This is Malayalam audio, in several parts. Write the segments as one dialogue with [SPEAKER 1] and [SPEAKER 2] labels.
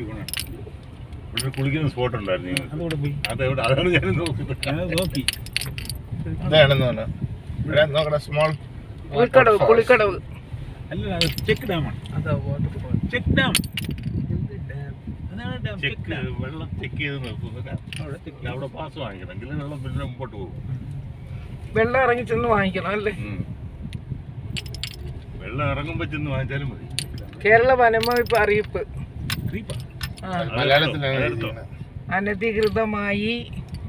[SPEAKER 1] ഇവിടെ കുളിക്കുന്ന സ്പോട്ട് ഉണ്ടായിരുന്നു അതെവിടെ അതാണ് ഞാൻ
[SPEAKER 2] നോക്കി.
[SPEAKER 3] ഇതാണെന്ന് പറഞ്ഞു ഇവിടെ നോക്കണ സ്മോൾ
[SPEAKER 4] കുളിക്കടവ് കുളിക്കടവ്.
[SPEAKER 2] അല്ല അത് ചെക്ക് ഡാമാണ് ചെക്ക് ഡാം. ചെക്ക്
[SPEAKER 1] വെള്ളം ചെക്ക് ചെയ്ത്
[SPEAKER 2] അവിടെ ചെക്ക്
[SPEAKER 1] അവിടെ പാസ് വെള്ളം പിന്നെ മുമ്പോട്ട് പോകും.
[SPEAKER 4] വെള്ളം ഇറങ്ങി ചെന്ന് വാങ്ങിക്കണം അല്ലേ?
[SPEAKER 1] വെള്ളം ഇറങ്ങുമ്പോ ചെന്ന് വാങ്ങിച്ചാലും മതി.
[SPEAKER 4] കേരള വനംവകുപ്പ് അറിയിപ്പ്. അനധികൃതമായി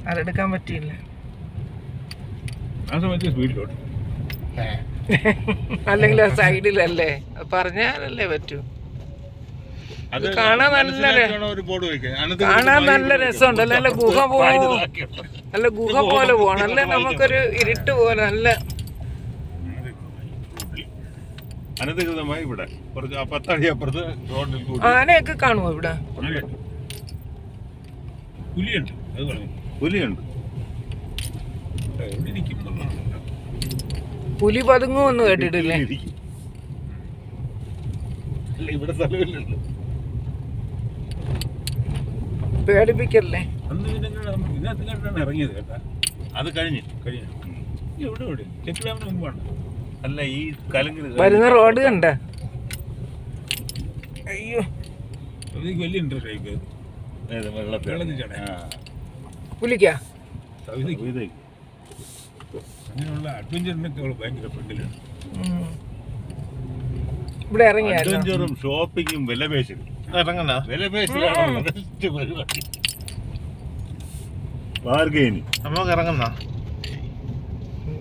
[SPEAKER 4] അതെടുക്കാൻ പറ്റിയില്ല.
[SPEAKER 2] ആ സമയത്ത് സ്പീഡിലോട്ട്
[SPEAKER 3] ഏ.
[SPEAKER 4] അല്ലെങ്കിൽ ആ സൈഡിലല്ലേ? പറഞ്ഞാലല്ലേ പറ്റൂ.
[SPEAKER 1] അത്
[SPEAKER 4] കാണാൻ നല്ല കാണാൻ നല്ല
[SPEAKER 1] രസമുണ്ട്.
[SPEAKER 4] രസമുണ്ടല്ലോ നല്ല ഗുഹ
[SPEAKER 1] പോലെ.
[SPEAKER 4] നല്ല ഗുഹ പോലെ പോകണം. അല്ലേ? നമുക്കൊരു ഇരുട്ട് പോലെ നല്ല
[SPEAKER 1] അനധികൃതമായി ഇവിടെ. കുറച്ച് പത്തടി അപ്പുറത്ത് റോഡിൽ കൂടി.
[SPEAKER 4] ആനയൊക്കെ കാണുമോ ഇവിടെ?
[SPEAKER 2] പുലിയുണ്ട്. അത് പറഞ്ഞു.
[SPEAKER 1] പുലിയുണ്ട്.
[SPEAKER 2] എവിടെ എന്നുള്ളതാണ്
[SPEAKER 4] പുലി പതുങ്ങുമെന്ന് കേട്ടിട്ടില്ലേ?
[SPEAKER 1] ഇവിടെ സ്ഥലമില്ലല്ലോ.
[SPEAKER 4] പേടിപ്പിക്കല്ലേ?
[SPEAKER 2] അന്ന് പിന്നെ ഇതിനകത്ത് കണ്ടാണ് ഇറങ്ങിയത് കേട്ടാ.
[SPEAKER 1] അത് കഴിഞ്ഞു
[SPEAKER 2] കഴിഞ്ഞു. എവിടെ എവിടെ? ചെക്ക് ഡാമിന് മുമ്പാണ്.
[SPEAKER 1] അല്ല ഈ
[SPEAKER 4] വരുന്ന റോഡ് കണ്ട അയ്യോ
[SPEAKER 2] വലിയ ഇൻട്രസ്റ്റ്.
[SPEAKER 4] പുലിക്കാ
[SPEAKER 2] സവിതയ്ക്ക്
[SPEAKER 1] ഇതേക്ക്.
[SPEAKER 2] അങ്ങനെയുള്ള അഡ്വഞ്ചറിനൊക്കെ അവൾ ഭയങ്കര ഫ്രണ്ടിലാണ്
[SPEAKER 4] ഉം. ഇവിടെ ഇറങ്ങിയായിരുന്നു
[SPEAKER 1] അഡ്വഞ്ചറും ഷോപ്പിങ്ങും വിലപേശലും
[SPEAKER 3] ഇറങ്ങണ
[SPEAKER 1] വിലപേശലാണ് ബെസ്റ്റ് പരിപാടി ബാർഗൈനിങ്
[SPEAKER 3] നമുക്ക് ഇറങ്ങുന്ന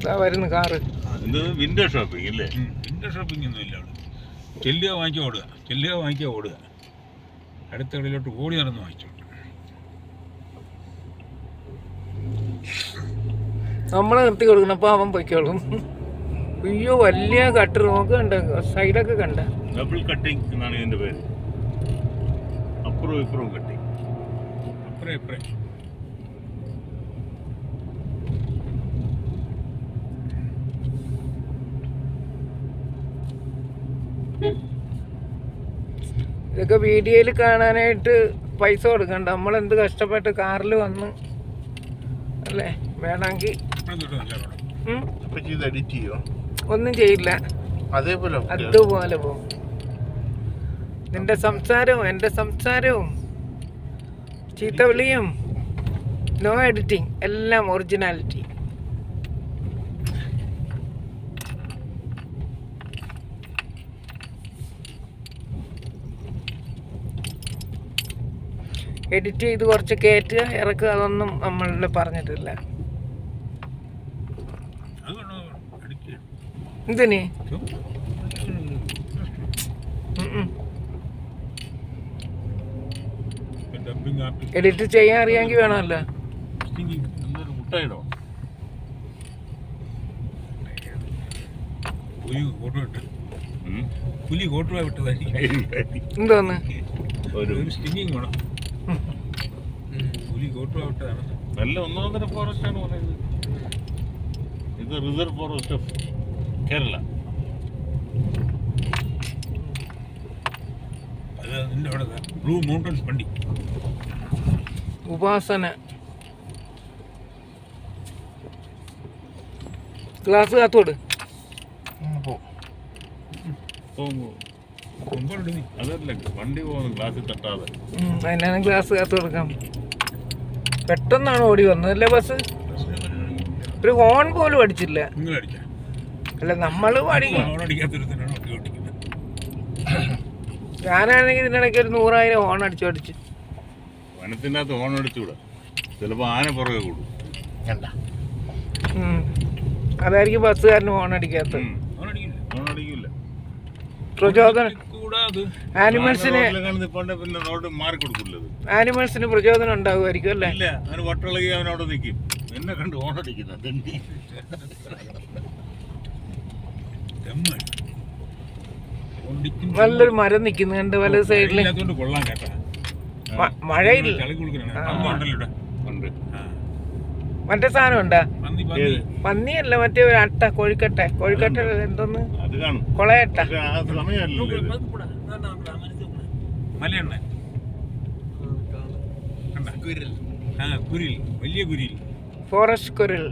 [SPEAKER 4] ഇതാ വരുന്നു കാറ്.
[SPEAKER 1] ഇത് വിൻഡോ ഷോപ്പിംഗ് അല്ലേ?
[SPEAKER 2] വിൻഡോ ഷോപ്പിംഗ് ഒന്നും ഇല്ല അവിടെ. ചെല്ലുക വാങ്ങിക്കുക ഓടുക. ചെല്ലുക വാങ്ങിക്കുക ഓടുക. അടുത്ത കടയിലോട്ട് ഓടി നടന്ന് വാങ്ങിച്ചു
[SPEAKER 4] നമ്മളെ നിർത്തി കൊടുക്കണം അപ്പോൾ അവൻ പൊയ്ക്കോളും. അയ്യോ വലിയ കട്ട് നോക്ക് കണ്ട? സൈഡൊക്കെ കണ്ട.
[SPEAKER 1] ഡബിൾ കട്ടിംഗ് എന്നാണ് ഇതിന്റെ പേര്. അപ്പുറവും ഇപ്പുറവും കട്ടിങ്
[SPEAKER 2] അപ്പുറം ഇപ്പറേ.
[SPEAKER 4] ഇതൊക്കെ വീഡിയോയിൽ കാണാനായിട്ട് പൈസ കൊടുക്കണ്ട. നമ്മൾ എന്ത് കഷ്ടപ്പെട്ട് കാറിൽ വന്ന് അല്ലേ? വേണമെങ്കിൽ ഒന്നും ചെയ്യില്ല.
[SPEAKER 3] അതേപോലെ
[SPEAKER 4] അതുപോലെ പോകും. നിന്റെ സംസാരവും എന്റെ സംസാരവും ചീത്തവിളിയും നോ എഡിറ്റിംഗ് എല്ലാം ഒറിജിനാലിറ്റി എഡിറ്റ് ചെയ്ത് കുറച്ച് കയറ്റുക ഇറക്കുക അതൊന്നും നമ്മളിൽ പറഞ്ഞിട്ടില്ല. എന്തിന്? എഡിറ്റ് ചെയ്യാൻ അറിയാമെങ്കിൽ വേണമല്ലോ.
[SPEAKER 2] പുലി ഓട്ടോ വിട്ടതായിരിക്കും
[SPEAKER 4] എന്തോന്ന്?
[SPEAKER 1] ഒരു
[SPEAKER 2] സ്റ്റിങ്ങിങ് വേണം.
[SPEAKER 1] നല്ല ഒന്നൊന്നര ഫോറസ്റ്റ് ആണ് പറയുന്നത്. ഇത് റിസർവ് ഫോറസ്റ്റ് ഓഫ് കേരള
[SPEAKER 2] അത് അതിന്റെ അവിടെ ബ്ലൂ മൗണ്ടൻസ് വണ്ടി.
[SPEAKER 4] ഉപാസന. ഗ്ലാസ് കാത്തോട്.
[SPEAKER 3] പോകും പോ.
[SPEAKER 4] അതിനാണ് ഗ്ലാസ് കാത്തു കൊടുക്കാം. പെട്ടെന്നാണ് ഓടി വന്നത് അല്ലേ ബസ്? ഒരു ഹോൺ പോലും അടിച്ചില്ല. അല്ല നമ്മൾ അടിക്കും ഞാനാണെങ്കിൽ ഇതിനിടയ്ക്ക് ഒരു നൂറായിരം ഹോൺ അടിച്ചു അടിച്ച്.
[SPEAKER 1] വനത്തിനകത്ത് ഹോൺ അടിച്ചുകൂടാ. ചിലപ്പോ ആന പുറകെ കൂടും.
[SPEAKER 4] അതായിരിക്കും ബസ്സുകാരന് ഹോൺ അടിക്കാത്തത്.
[SPEAKER 2] അടിക്കില്ല.
[SPEAKER 4] പ്രചോദനം ആനിമൽസിന്
[SPEAKER 1] പിന്നെ റോഡ് മാറി
[SPEAKER 4] ആനിമൽസിന് പ്രചോദനം ഉണ്ടാകുമായിരിക്കും അല്ലേ?
[SPEAKER 1] ഇല്ല അവന് വട്ടളകി അവൻ നിൽക്കും എന്നെ കണ്ട് ഓണടിക്കുന്ന തെണ്ടി.
[SPEAKER 2] ദമ്മാണ്. ഓടിക്കുന്ന
[SPEAKER 4] നല്ലൊരു മരം നിക്കുന്നുണ്ട് വലത് സൈഡിൽ
[SPEAKER 2] മഴയില്ലാത്തോണ്ട് കൊള്ളാൻ കേട്ടാ.
[SPEAKER 4] മഴയില്ല
[SPEAKER 2] ചളി കൊടുക്കണ
[SPEAKER 4] ആ.
[SPEAKER 2] പന്നി ഉണ്ടല്ലോ ഇവിടെ
[SPEAKER 1] ഉണ്ട്
[SPEAKER 2] ആ.
[SPEAKER 4] മറ്റേ സാധനം ഉണ്ടാ? പന്നിയല്ല മറ്റേ ഒരു അട്ട കോഴിക്കട്ട. കോഴിക്കട്ട എന്തോന്ന്?
[SPEAKER 1] അത് കാണും.
[SPEAKER 4] കൊളയട്ട.
[SPEAKER 2] വലിയ കുരിൽ.
[SPEAKER 4] ഫോറസ്റ്റ് കുരിൽ.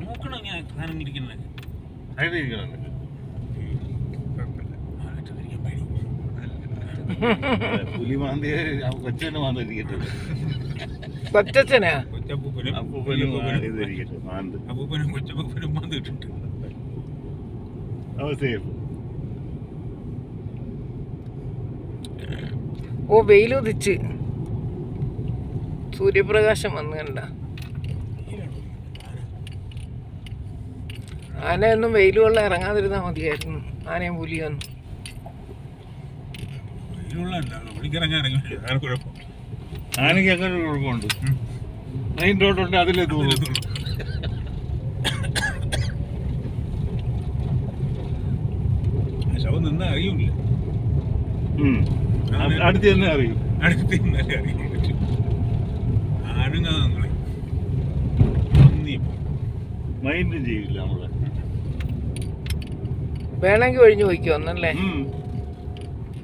[SPEAKER 2] നോക്കണം ഞാൻ ഇരിക്കുന്നത്. കുഴപ്പമില്ല. ആ, ചോദിക്കാൻ പേടി.
[SPEAKER 4] കൊച്ചച്ഛനാ
[SPEAKER 2] കൊച്ചപ്പൂപ്പനും
[SPEAKER 1] അപ്പൂപ്പനും
[SPEAKER 2] കൊച്ചപ്പൂപ്പനും വന്നിട്ടുണ്ട്
[SPEAKER 4] ഓ വെയിലുദിച്ച്. സൂര്യപ്രകാശം വന്നു കണ്ട. ആനയൊന്നും വെയിൽ വെള്ളം ഇറങ്ങാതിരുന്നാൽ മതിയായിരുന്നു. ആനയും പുലിയൊന്നും
[SPEAKER 2] വെയിലുള്ള
[SPEAKER 1] ആനയ്ക്ക് അങ്ങനെ ഒരു കുഴപ്പമുണ്ട് മെയിൻ റോഡുണ്ട് അതിലേ തോന്നുന്നു
[SPEAKER 2] ശവം നിന്നാ അറിയൂല
[SPEAKER 1] അടുത്ത് തന്നെ അറിയും.
[SPEAKER 2] അടുത്ത് നിന്നാലേ അറിയാൻ പറ്റും ആണുങ്ങ നിങ്ങളെ ഒന്നീ
[SPEAKER 1] മൈൻഡും ചെയ്യില്ല നമ്മളെ.
[SPEAKER 4] വേണമെങ്കിൽ ഒഴിഞ്ഞു പോയിക്കോ ഒന്നല്ലേ?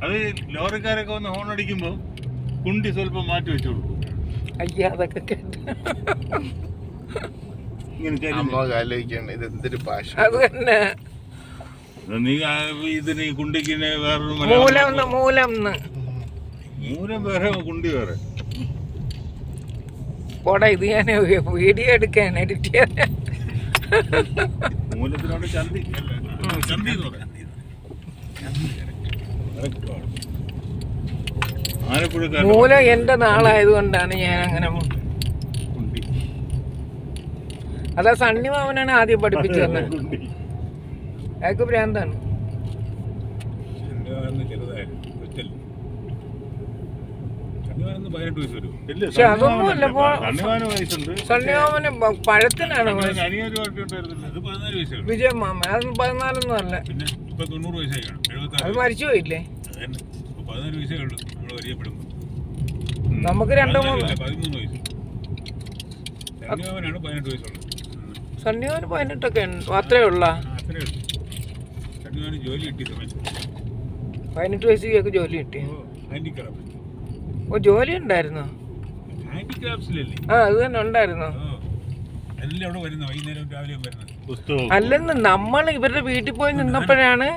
[SPEAKER 1] അത് ലോറിക്കാരൊക്കെ വന്ന് ഹോൺ അടിക്കുമ്പോ കുണ്ടി സ്വല്പം മാറ്റി വെച്ചു കൊടുക്കും
[SPEAKER 4] അയ്യ അതൊക്കെ കേട്ട്.
[SPEAKER 1] ഇങ്ങനെ ചരിഞ്ഞ്.
[SPEAKER 3] അമ്മ ആലോചിക്കണം ഇത് എന്തൊരു ഭാഷ.
[SPEAKER 4] അത് തന്നെ.
[SPEAKER 1] നീ ആ ഇതിന് ഈ കുണ്ടിക്ക് വേറൊരു
[SPEAKER 4] മൂലം
[SPEAKER 1] മലയാളം
[SPEAKER 4] മൂലം
[SPEAKER 1] മൂലം വേറെ കുണ്ടി വേറെ.
[SPEAKER 4] പോടാ ഇത് ഞാൻ വീഡിയോ എടുക്കാൻ എഡിറ്റ് ചെയ്യാൻ.
[SPEAKER 1] മൂലത്തിനോട് ചന്തി.
[SPEAKER 2] ചന്തി എന്ന് പറയാം.
[SPEAKER 4] മൂലം എന്റെ നാളായതുകൊണ്ടാണ് ഞാൻ അങ്ങനെ അതാ സണ്ണി മാമനാണ് ആദ്യം പഠിപ്പിച്ചു തന്നെ അയാൾക്ക് ഭ്രാന്താണ്. പക്ഷെ അതൊന്നുമല്ല സണ്ണിമാമന് പഴത്തിനാണ്
[SPEAKER 2] അത്
[SPEAKER 4] വിജയ മാമ അതൊന്നും പതിനാലൊന്നും അല്ല.
[SPEAKER 2] പിന്നെ ഇപ്പൊ തൊണ്ണൂറ് വയസ്സായി കാണും.
[SPEAKER 4] അത് മരിച്ചു പോയില്ലേ?
[SPEAKER 2] പതിനാല് വയസ്സേ ഉള്ളൂ.
[SPEAKER 4] നമുക്ക് രണ്ടോ സണ്ണിയോന് പതിനെട്ടൊക്കെ അത്രേ ഉള്ള? പതിനെട്ട് വയസ്സിലേക്ക് ജോലി കിട്ടി.
[SPEAKER 2] ഓ
[SPEAKER 4] ജോലി ഉണ്ടായിരുന്നോ? ആ അത് തന്നെ ഉണ്ടായിരുന്നോ? അല്ലെന്ന് നമ്മൾ ഇവരുടെ വീട്ടിൽ പോയി നിന്നപ്പോഴാണ്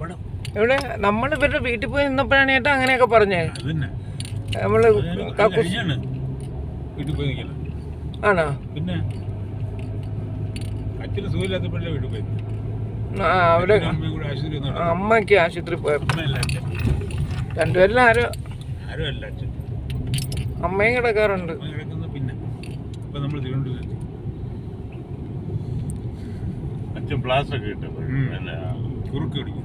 [SPEAKER 2] പടം.
[SPEAKER 4] ഇവിടെ നമ്മൾ ഇവരുടെ വീട്ടിൽ പോയി നിന്നപ്പോഴാണ് ഏട്ടാ അങ്ങനെയൊക്കെ
[SPEAKER 2] പറഞ്ഞേ. നമ്മൾ
[SPEAKER 4] ആണോ?
[SPEAKER 2] പിന്നെ അച്ഛന് വീട്ടിൽ പോയി
[SPEAKER 4] അവിടെ. അമ്മയ്ക്ക് ആശുപത്രി പോയപ്പോ രണ്ടുപേരിലും ആരോ
[SPEAKER 2] ആരും അല്ല അച്ഛൻ.
[SPEAKER 4] അമ്മയും കിടക്കാറുണ്ട്.
[SPEAKER 1] അച്ഛൻ പ്ലാസ് ഒക്കെ ഇട്ടു
[SPEAKER 2] കുറുക്ക് പിടിക്കും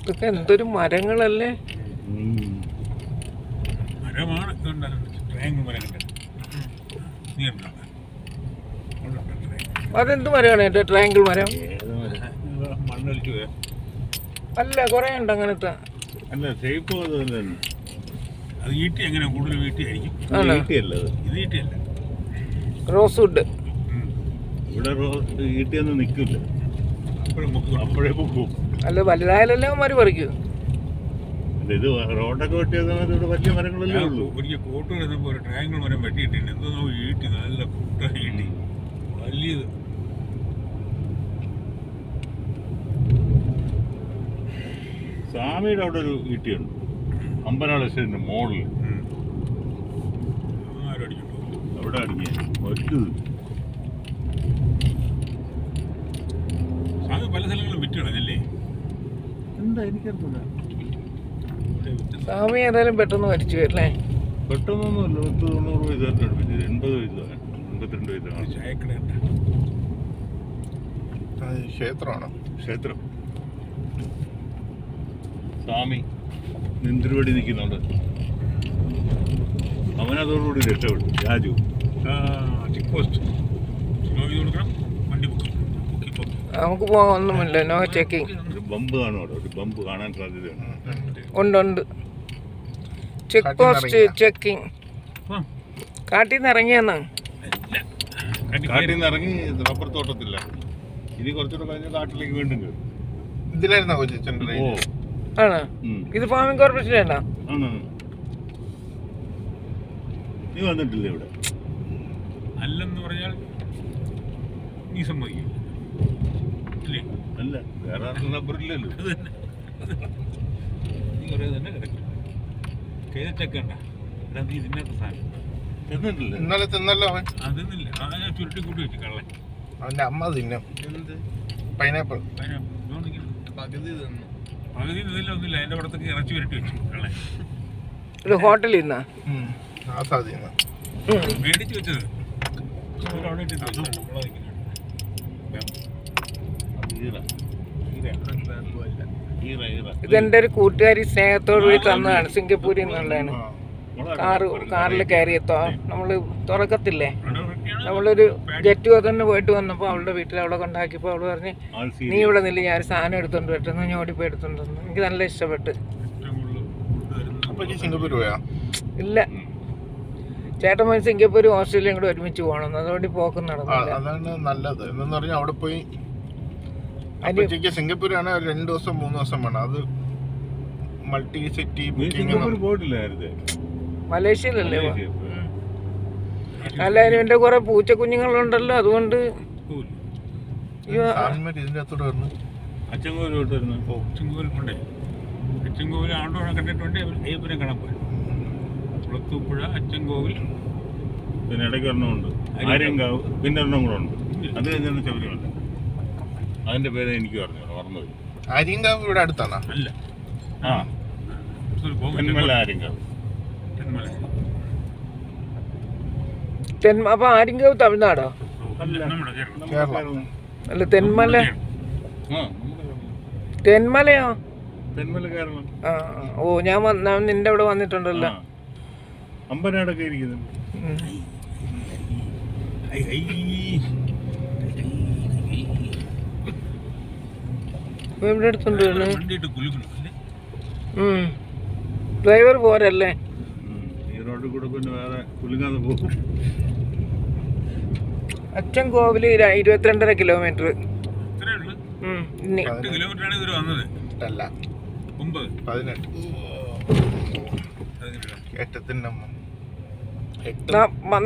[SPEAKER 4] ഇതൊക്കെ എന്തൊരു മരങ്ങളല്ലേ?
[SPEAKER 2] മരമാണ്.
[SPEAKER 4] അതെന്ത് മരമാണ് എന്റെ ട്രയാങ്കിൾ മരം? അല്ല കുറേ ഉണ്ട് അങ്ങനത്തെ.
[SPEAKER 1] അല്ല ഷേപ്പ് അത് തന്നെ.
[SPEAKER 2] ഈട്ടി എങ്ങനെ? കൂടുതൽ വീട്ടിയായിരിക്കും ഇത് ഈട്ടിയല്ല
[SPEAKER 4] റോസ് വുഡ്.
[SPEAKER 1] ഇവിടെ ഈട്ടിയൊന്നും നിൽക്കില്ല.
[SPEAKER 2] അപ്പോഴും
[SPEAKER 1] പൊക്കും
[SPEAKER 4] അല്ല വലുതായാലല്ലേ അവന്മാർ പറിക്കൂ?
[SPEAKER 1] ഇത് റോഡൊക്കെ വെട്ടിയ സമയത്ത് ഇവിടെ വലിയ മരങ്ങളല്ലേ ഉള്ളൂ.
[SPEAKER 2] ഒരിക്കൽ കോട്ടൂർ എന്നപ്പോൾ ഒരു ട്രയാങ്കിൾ മരം വെട്ടിയിട്ടുണ്ട്. എന്തോ ഈട്ടി നല്ല കുട്ട ഈട്ടി. വലിയത്.
[SPEAKER 1] സ്വാമിയുടെ അവിടെ ഒരു ഈട്ടിയുണ്ട്. അമ്പനാളശ്ശേരിന്റെ മോളിൽ അവിടെ അടിക്കും വലുത്
[SPEAKER 2] സ്വാമി പല സ്ഥലങ്ങളിലും വിറ്റ് കളഞ്ഞല്ലേ
[SPEAKER 1] എന്താ എനിക്കറിയില്ല
[SPEAKER 4] സ്വാമി ഏതായാലും പെട്ടെന്ന് മരിച്ചു അല്ലേ
[SPEAKER 1] പെട്ടെന്നൊന്നുമില്ല പത്ത് തൊണ്ണൂറ് വയസ്സായിട്ട് അടുപ്പിച്ചത് എൺപത് വയസ്സാണ് എൺപത്തിരണ്ട് വയസ്സാണ്.
[SPEAKER 2] ചായക്കടയുണ്ട്
[SPEAKER 3] ക്ഷേത്രമാണ്?
[SPEAKER 1] ക്ഷേത്രം. സ്വാമി നിന്തിരുവടി നിൽക്കുന്നുണ്ട്. അവനതോടുകൂടി രക്ഷപ്പെട്ടു രാജു.
[SPEAKER 2] ചെക്ക് പോസ്റ്റ് കൊടുക്കണം വണ്ടി ബുക്കും ബുക്കി പോക്കും
[SPEAKER 4] നമുക്ക് പോകാൻ ഒന്നുമില്ല നോ
[SPEAKER 1] ചെക്കിംഗ് ബമ്പ് കാണും ഒരു ബമ്പ് കാണാൻ സാധ്യതയുണ്ട്.
[SPEAKER 4] ഉണ്ട് ഉണ്ട്. ചെക്ക് പോസ്റ്റ്
[SPEAKER 3] ചെക്കിംഗ്
[SPEAKER 4] ചെക്കിങ് കാട്ടിൽ നിന്ന് ഇറങ്ങിയെന്നാ?
[SPEAKER 1] കാട്ടിൽ നിന്ന് ഇറങ്ങി റബ്ബർ തോട്ടത്തില്ല. ഇനി കുറച്ചുകൂടെ കഴിഞ്ഞ കാട്ടിലേക്ക് വീണ്ടും കയറും
[SPEAKER 3] ഇതിലായിരുന്നോ
[SPEAKER 4] ആണ്?
[SPEAKER 1] ആണോ
[SPEAKER 4] ഇത് ഫാമിംഗ് കോർപ്പറേഷനാണോ.
[SPEAKER 1] നീ വന്നിട്ടില്ലേ ഇവിടെ?
[SPEAKER 2] അല്ലെന്ന് പറഞ്ഞാൽ നീ സമ്മതിക്കും
[SPEAKER 1] അല്ല വേറെ ആർക്കും
[SPEAKER 2] നീ തന്നെ. കിടക്കും. എടാ നീ സാധനം.
[SPEAKER 3] ഇന്നലെ തിന്നല്ലോ അവൻ.
[SPEAKER 2] അതൊന്നുമില്ല ആ ഞാൻ ചുരുട്ടി കൂട്ടി വെച്ചു കള്ളൻ.
[SPEAKER 3] അവന്റെ അമ്മ തിന്നും. പൈനാപ്പിൾ.
[SPEAKER 2] പകുതി ഇതില്ല ഒന്നുമില്ല. അതിന്റെ പുറത്തൊക്കെ ഇറച്ചി വരട്ടി വെച്ചു കള്ളൻ.
[SPEAKER 4] ഇത് ഹോട്ടലിൽ നിന്നാ
[SPEAKER 3] ആ
[SPEAKER 2] മേടിച്ചു വെച്ചത്. ഒരു അവിടെ ഇട്ടിട്ട് വെച്ചു. ഇവിടെ നിൽക്കുന്നുണ്ട്.
[SPEAKER 1] ഈറ ഈറ ഈറ
[SPEAKER 4] ഇതെന്റെ ഒരു കൂട്ടുകാരി സ്നേഹത്തോട് കൂടി തന്നതാണ് സിംഗപ്പൂരിൽ നിന്നുള്ളതാണ്. കാറ് കാറിൽ കയറിയത്തോ നമ്മൾ തുറക്കത്തില്ലേ? നമ്മളൊരു ഗെറ്റ് തന്നെ പോയിട്ട് വന്നപ്പോൾ അവളുടെ വീട്ടിൽ അവളെ കൊണ്ടാക്കിയപ്പോൾ അവൾ പറഞ്ഞ് നീ ഇവിടെ നില്ല ഞാൻ സാധനം എടുത്തോണ്ട് പറ്റുന്നു ഞാൻ ഓടിപ്പോയി എടുത്തോണ്ട് വന്നു. എനിക്ക് നല്ല ഇഷ്ടപ്പെട്ട്. ഇല്ല. ചേട്ടൻ പോയി സിംഗപ്പൂർ ഓസ്ട്രേലിയയും കൂടെ ഒരുമിച്ച് പോകണം. അതുകൊണ്ട് പോക്കും നടന്നു
[SPEAKER 3] അതാണ് നല്ലത്. എന്ന് പറഞ്ഞാൽ അവിടെ പോയി അപ്പച്ചയ്ക്ക് സിംഗപ്പൂരാണ് രണ്ട് ദിവസം മൂന്ന് ദിവസം വേണം. അത് മൾട്ടി സിറ്റി ബുക്കിംഗ്
[SPEAKER 1] സിംഗപ്പൂർ പോയിട്ടില്ല
[SPEAKER 4] മലേഷ്യയിലല്ലേ പോ-
[SPEAKER 1] മലേഷ്യ.
[SPEAKER 4] ഉം. അല്ല അതിന് എന്റെ കുറെ പൂച്ച കുഞ്ഞുങ്ങളുണ്ടല്ലോ അതുകൊണ്ട്
[SPEAKER 3] വരുന്നു.
[SPEAKER 1] അച്ചൻകോവിൽ
[SPEAKER 2] കൊണ്ടേ ആണ്ടോടെ കണ്ടിട്ടുണ്ട്. അയ്യപ്പനെ കാണാൻ പോയി. കുളത്തൂപ്പുഴ അച്ചൻകോവിൽ.
[SPEAKER 1] പിന്നെ ഇടയ്ക്ക് ഒരെണ്ണമുണ്ട് ആര്യങ്കാവ്. പിന്നെ ഒരെണ്ണം കൂടെ ഉണ്ട്. അത് കഴിഞ്ഞാണ് ശബരിമല അതിന്റെ പേര് എനിക്ക് പറഞ്ഞു മറന്നുപോയി.
[SPEAKER 3] ആര്യങ്കാവ് ഇവിടെ അടുത്താണോ?
[SPEAKER 2] അല്ല.
[SPEAKER 1] ആ. തെന്മല ആര്യങ്കാവ്
[SPEAKER 2] തെന്മല
[SPEAKER 4] തെന്മ അപ്പൊ ആര്യങ്കാവ് തമിഴ്നാടോ?
[SPEAKER 2] അല്ല
[SPEAKER 4] തെന്മല. തെന്മലയോ?
[SPEAKER 1] തെന്മല കേരളം.
[SPEAKER 4] ഓ ഞാൻ വന്ന നിന്റെ അവിടെ വന്നിട്ടുണ്ടല്ലോ.
[SPEAKER 1] അമ്പനാടൊക്കെ ഇരിക്കുന്നത്
[SPEAKER 4] ഇവിടെ എടുത്തോണ്ട്. ഡ്രൈവർ പോരല്ലേ? അച്ഛൻ കോവിൽ ഇരുപത്തിരണ്ടര കിലോമീറ്റർ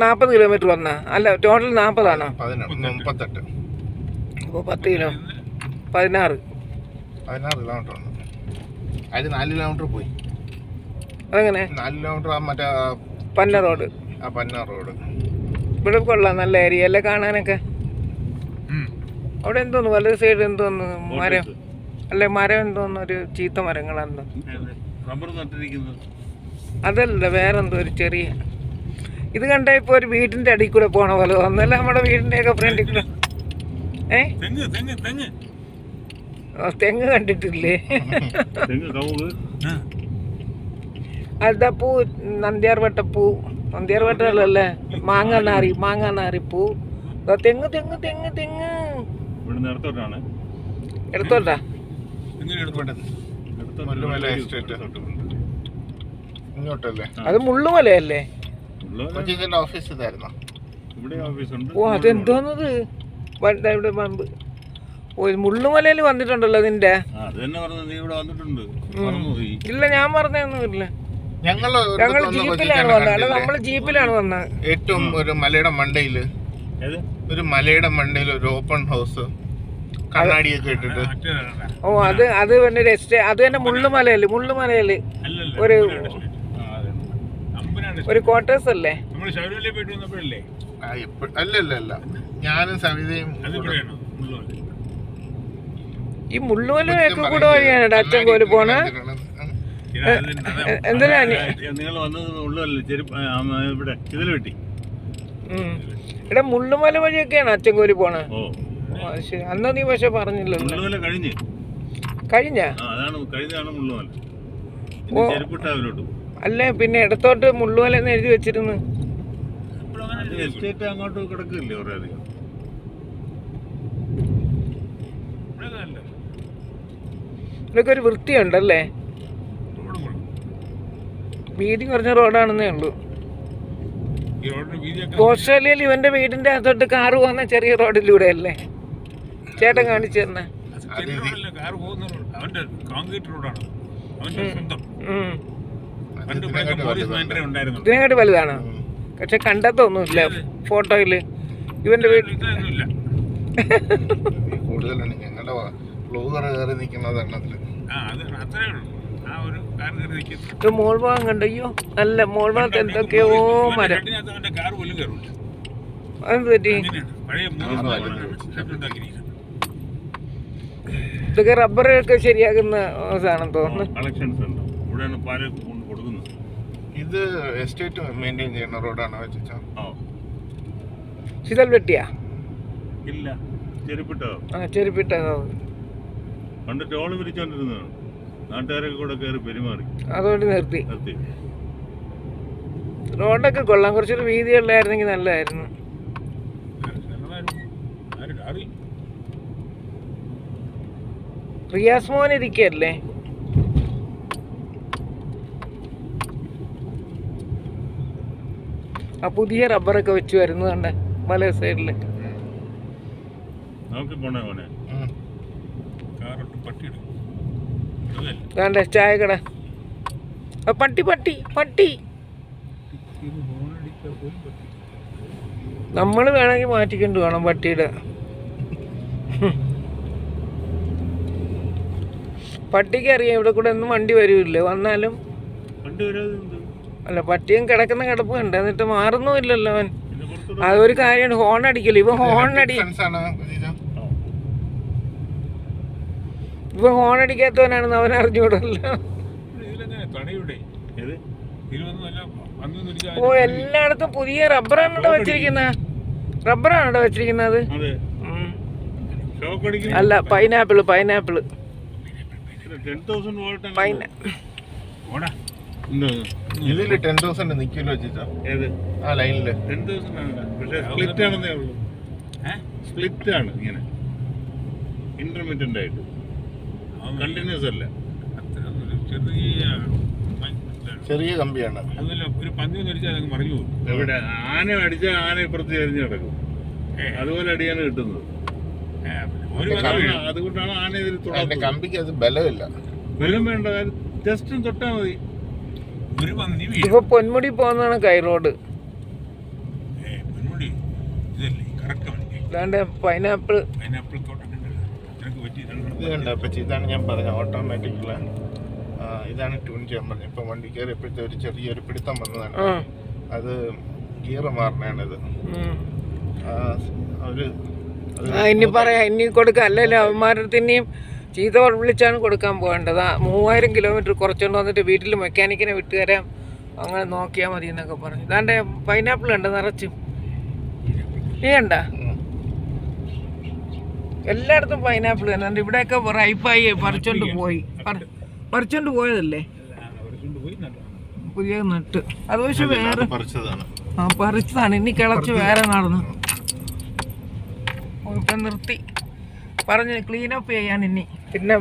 [SPEAKER 4] നാപ്പത് കിലോമീറ്റർ വന്ന? അല്ല ടോട്ടൽ നാപ്പതാണോ?
[SPEAKER 3] മുപ്പത്തെട്ട്.
[SPEAKER 4] അപ്പോൾ പത്ത് കിലോ. പതിനാറ്.
[SPEAKER 3] പതിനാറ് കിലോമീറ്റർ ഉണ്ട് അതിൽ നാല് കിലോമീറ്റർ പോയി.
[SPEAKER 4] അതെങ്ങനെ?
[SPEAKER 3] നാല് കിലോമീറ്റർ ആ മറ്റേ
[SPEAKER 4] പന്ന റോഡ്
[SPEAKER 3] ആ പന്ന റോഡ്
[SPEAKER 4] ഇവിടെ കൊള്ളാം നല്ല ഏരിയ അല്ലേ കാണാനൊക്കെ? അവിടെ എന്തോന്നു? വലത് സൈഡ് എന്തോന്നു? മരം. അല്ലെ മരം എന്തോന്നു? ഒരു ചീത്ത മരങ്ങളെന്തോ അതല്ല വേറെന്തോ ഒരു ചെറിയ. ഇത് കണ്ട ഇപ്പോൾ ഒരു വീടിന്റെ അടിയിൽ കൂടെ പോണ പോലെ ഒന്നല്ല നമ്മുടെ വീടിന്റെ ഒക്കെ ഫ്രണ്ടിൽ കൂടെ. ഏ?
[SPEAKER 2] തെങ്ങ് തെങ്ങ് തെങ്ങ്.
[SPEAKER 4] ഓ, തെങ്ങ് കണ്ടിട്ടില്ലേ. അതാ പൂ നന്ദ്യാർവട്ട വട്ടപ്പൂ നന്ദ്യാർ വട്ടല്ലേ മാങ്ങ നാറി മാങ്ങ നാറി പൂ. തെങ്ങ് തെങ്ങ് തെങ്ങ് തെങ്ങ്. എടുത്തോട്ടാ അത് മുള്ളുമലയല്ലേ?
[SPEAKER 3] ഓഫീസ് ഇതായിരുന്നു?
[SPEAKER 1] ഇവിടെ ഓഫീസുണ്ട്
[SPEAKER 4] ഓ അതെന്തോന്നത്? ഇവിടെ പമ്പ് മുള്ളുമലയിൽ വന്നിട്ടുണ്ടല്ലോ നിന്റെ.
[SPEAKER 1] ആ ഞാൻ പറഞ്ഞൊന്നും പറഞ്ഞു നീ ഇവിടെ വന്നിട്ടുണ്ട്. മറന്നുപോയി
[SPEAKER 4] ഇല്ല ഞങ്ങൾ
[SPEAKER 3] ഞങ്ങൾ
[SPEAKER 4] ജീപ്പിലാണ് വന്നത്. അല്ല നമ്മൾ ജീപ്പിലാണ് വന്നത്.
[SPEAKER 3] ഏറ്റവും ഒരു മലയുടെ
[SPEAKER 1] മണ്ടയിൽ.
[SPEAKER 3] ഒരു മലയുടെ മണ്ടയിൽ ഒരു ഓപ്പൺ ഹൗസ് കണ്ണാടിയൊക്കെ ഇട്ടിട്ട്.
[SPEAKER 4] ഓ അത് അത് പിന്നെ ഒരു അത് തന്നെ മുള്ളുമലയിൽ മുള്ളുമലയിൽ.
[SPEAKER 2] അല്ലല്ല
[SPEAKER 4] ഒരു ഒരു ക്വാർട്ടേഴ്സ് അല്ലേ?
[SPEAKER 2] നമ്മൾ ശബരിമലയിൽ പോയിട്ട് വന്നപ്പോഴല്ലേ?
[SPEAKER 3] ആ, ഇപ്പ- അല്ല ഞാനും സവിതയും
[SPEAKER 2] അത് ഇവിടെയാണോ? മുള്ളുമല
[SPEAKER 4] ഈ മുള്ളുമലയൊക്കെ കൂടെ വഴിയാണ് അച്ഛൻകോൽ പോണ?
[SPEAKER 2] ഇതാ, അത്
[SPEAKER 4] എന്തിനാ
[SPEAKER 1] നിങ്ങൾ വന്നത് ഇവിടെ ഇതിൽ വെട്ടി.
[SPEAKER 4] ഉം. ഇവിടെ മുള്ളുമല വഴിയൊക്കെയാണ് അച്ഛൻകോൽ പോണ.
[SPEAKER 1] ഓ.
[SPEAKER 4] ഓ, അത് ശരി. അന്ന് നീ പക്ഷെ
[SPEAKER 1] മുള്ളുമല കഴിഞ്ഞ്?
[SPEAKER 4] കഴിഞ്ഞ? അല്ലേ പിന്നെ ഇടത്തോട്ട് മുള്ളുമല എന്ന് എഴുതി വെച്ചിരുന്നു.
[SPEAKER 1] എസ്റ്റേറ്റ് അങ്ങോട്ട് കിടക്കില്ലേ കുറേ അധികം?
[SPEAKER 4] ഇതൊക്കെ ഒരു വൃത്തിയുണ്ടല്ലേ. വീതി കുറഞ്ഞ റോഡാണെന്നേ ഉള്ളൂ.
[SPEAKER 2] ഈ റോഡിന് വീതിയൊക്കെ
[SPEAKER 4] ഓസ്ട്രേലിയയിൽ ഇവന്റെ വീടിന്റെ അകത്തോട്ട് കാറ് പോകുന്ന ചെറിയ റോഡിലൂടെ അല്ലേ ചേട്ടൻ കാണിച്ചു തന്നെ.
[SPEAKER 3] ഇതിനെക്കാട്ട് വലുതാണ്.
[SPEAKER 4] പക്ഷെ കണ്ടെത്തൊന്നുമില്ല ഫോട്ടോയിൽ. ഇവന്റെ വീട്ടിൽ
[SPEAKER 3] കൂടുതലാണ് ഞങ്ങളുടെ ബ്ലോഗർ കയറി നിൽക്കുന്നത്
[SPEAKER 2] ആ ഒരു കാർ കയറി നിൽക്കുന്നു.
[SPEAKER 4] മോൾ ഭാഗം കണ്ടോ? അല്ല നല്ല മോൾ ഭാഗത്ത് എന്തൊക്കെയോ മരം. പറ്റി. ഇതൊക്കെ റബ്ബറൊക്കെ ശരിയാക്കുന്ന സാധനം തോന്നുന്നു.
[SPEAKER 1] കളക്ഷൻസ് ഉണ്ട്. ഇവിടെയാണ് പാൽ കൊണ്ട് കൊടുക്കുന്നത്.
[SPEAKER 3] ഇത് എസ്റ്റേറ്റ് മെയിന്റെയിൻ ചെയ്യുന്ന റോഡാണ് വെച്ചാ?
[SPEAKER 1] ആ.
[SPEAKER 4] ശിതൽ വെട്ടിയാ
[SPEAKER 1] ഇല്ല. ചെരുപ്പിട്ടോ?
[SPEAKER 4] ആ ചെരുപ്പിട്ട.
[SPEAKER 1] പണ്ട് ടോൾ വിളിച്ചോണ്ടിരുന്നതാണ്. നാട്ടുകാരൊക്കെ കൂടെ കയറി പെരുമാറി.
[SPEAKER 4] അതുകൊണ്ട് നിർത്തി.
[SPEAKER 1] നിർത്തി.
[SPEAKER 4] റോഡൊക്കെ കൊള്ളാം. കുറച്ചൊരു വീതിയുള്ളായിരുന്നെങ്കിൽ നല്ലതായിരുന്നു. റിയാസ് മോൻ ഇരിക്കല്ലേ? ആ പുതിയ റബ്ബറൊക്കെ വെച്ച് വരുന്നത് കണ്ട മല സൈഡിൽ.
[SPEAKER 1] നമുക്ക് പോണേ മോനെ.
[SPEAKER 4] വേണ്ട പട്ടി പട്ടി പട്ടി. നമ്മൾ വേണമെങ്കിൽ മാറ്റിക്കൊണ്ട് വേണം പട്ടിയുടെ. പട്ടിക്ക് അറിയാം ഇവിടെ കൂടെ ഒന്നും വണ്ടി വരില്ല. വന്നാലും അല്ല പട്ടിയും കിടക്കുന്ന കിടപ്പ് ഉണ്ട് എന്നിട്ട് മാറുന്നുമില്ലല്ലോ അവൻ. അതൊരു കാര്യമാണ് ഹോൺ അടിക്കല്ലോ? ഇവ ഹോൺ അടി
[SPEAKER 3] സെൻസ്
[SPEAKER 4] ഫോൺ ഹോൺ അടിക്കാത്തവനാണെന്ന് അവൻ അറിഞ്ഞൂടല്ലോ. ഓ എല്ലായിടത്തും പുതിയ റബ്ബറാണ് ഇവിടെ വെച്ചിരിക്കുന്നത് റബ്ബറാണ് ഇവിടെ വെച്ചിരിക്കുന്നത്
[SPEAKER 1] അതെ. ഷോക്ക് അടിക്കുന്ന.
[SPEAKER 4] അല്ല pineapple pineapple
[SPEAKER 1] ten thousand volt
[SPEAKER 4] പൈന
[SPEAKER 2] ഓടാ.
[SPEAKER 3] ഇതിൽ ടെൻ തൗസൻഡ് നിൽക്കില്ല ചേച്ചാ.
[SPEAKER 1] ഏത്?
[SPEAKER 3] ആ ലൈനിൽ.
[SPEAKER 1] ടെൻ തൗസൻഡ് ആണ്. പക്ഷേ സ്പ്ലിറ്റ് ആണെന്നേ ഉള്ളൂ. സ്പ്ലിറ്റ് ആണ് ഇങ്ങനെ. ഇന്റർമീഡിയന്റ് ആയിട്ട്. കണ്ടിന്യൂസ് അല്ല.
[SPEAKER 2] ചെറിയ
[SPEAKER 3] ചെറിയ കമ്പിയാണ്
[SPEAKER 2] അതല്ല ഒരു പന്നി ഒന്ന് അടിച്ചാൽ അതങ്ങ് മറിഞ്ഞു പോകും.
[SPEAKER 1] എവിടെ? ആന അടിച്ച ആന ഇപ്പുറത്ത് എറിഞ്ഞ് കിടക്കും അതുപോലെ അടിയാണ് കിട്ടുന്നത്. അതുകൊണ്ടാണ് ആന ഇതിൽ
[SPEAKER 3] അതിന്റെ കമ്പിക്ക് അത് ബലമില്ല.
[SPEAKER 1] ബലം വേണ്ട ജസ്റ്റ് തൊട്ടാ മതി.
[SPEAKER 2] ഒരു പന്നി
[SPEAKER 4] ഇപ്പൊ പൊന്മുടി പോകുന്നതാണ്
[SPEAKER 2] കൈറോഡ് പൊന്മുടി. ഇതല്ലേ കറക്റ്റ്
[SPEAKER 4] പൈനാപ്പിൾ
[SPEAKER 2] പൈനാപ്പിൾ തോട്ടം.
[SPEAKER 3] ഇത് കണ്ട അപ്പച്ചി ഇതാണ് ഞാൻ പറഞ്ഞ ഓട്ടോമാറ്റിക്കുള്ള ഇതാണ് ട്യൂൺ ചെയ്യാൻ പറഞ്ഞത്. ഇപ്പൊ വണ്ടി കയറിയപ്പോഴത്തെ ഒരു ചെറിയൊരു പിടുത്തം വന്നതാണ്. അത് ഗിയർ മാറണത്. ഒരു
[SPEAKER 4] ഇനി പറയാം. ഇനി കൊടുക്കാം. അല്ലല്ലോ അവന്മാരുടെ ഇനിയും ചീത്ത വിളിച്ചാണ് കൊടുക്കാൻ പോകേണ്ടത്. ആ മൂവായിരം കിലോമീറ്റർ കുറച്ചുകൊണ്ട് വന്നിട്ട് വീട്ടിൽ മെക്കാനിക്കിനെ വിട്ടുതരാം അങ്ങനെ നോക്കിയാൽ മതി എന്നൊക്കെ പറഞ്ഞു. ഇതാണ്ട് പൈനാപ്പിൾ ഉണ്ട് നിറച്ചും. ഈ കണ്ട. എല്ലായിടത്തും പൈനാപ്പിൾ തന്നെ. ഉണ്ട് ഇവിടെയൊക്കെ റൈപ്പായി പറിച്ചോണ്ട് പോയി. പറി- പറിച്ചോണ്ട് പോയതല്ലേ? പുതിയ നട്ട്. അത് പക്ഷെ വേറെ
[SPEAKER 3] പറിച്ചതാണ്.
[SPEAKER 4] ആ പറിച്ചതാണ്. ഇനി കിളച്ച് വേറെ നടന്നു. ഇപ്പം നിർത്തി. പറഞ്ഞ് ക്ലീനപ്പ് ചെയ്യാൻ ഇനി. പിന്നെ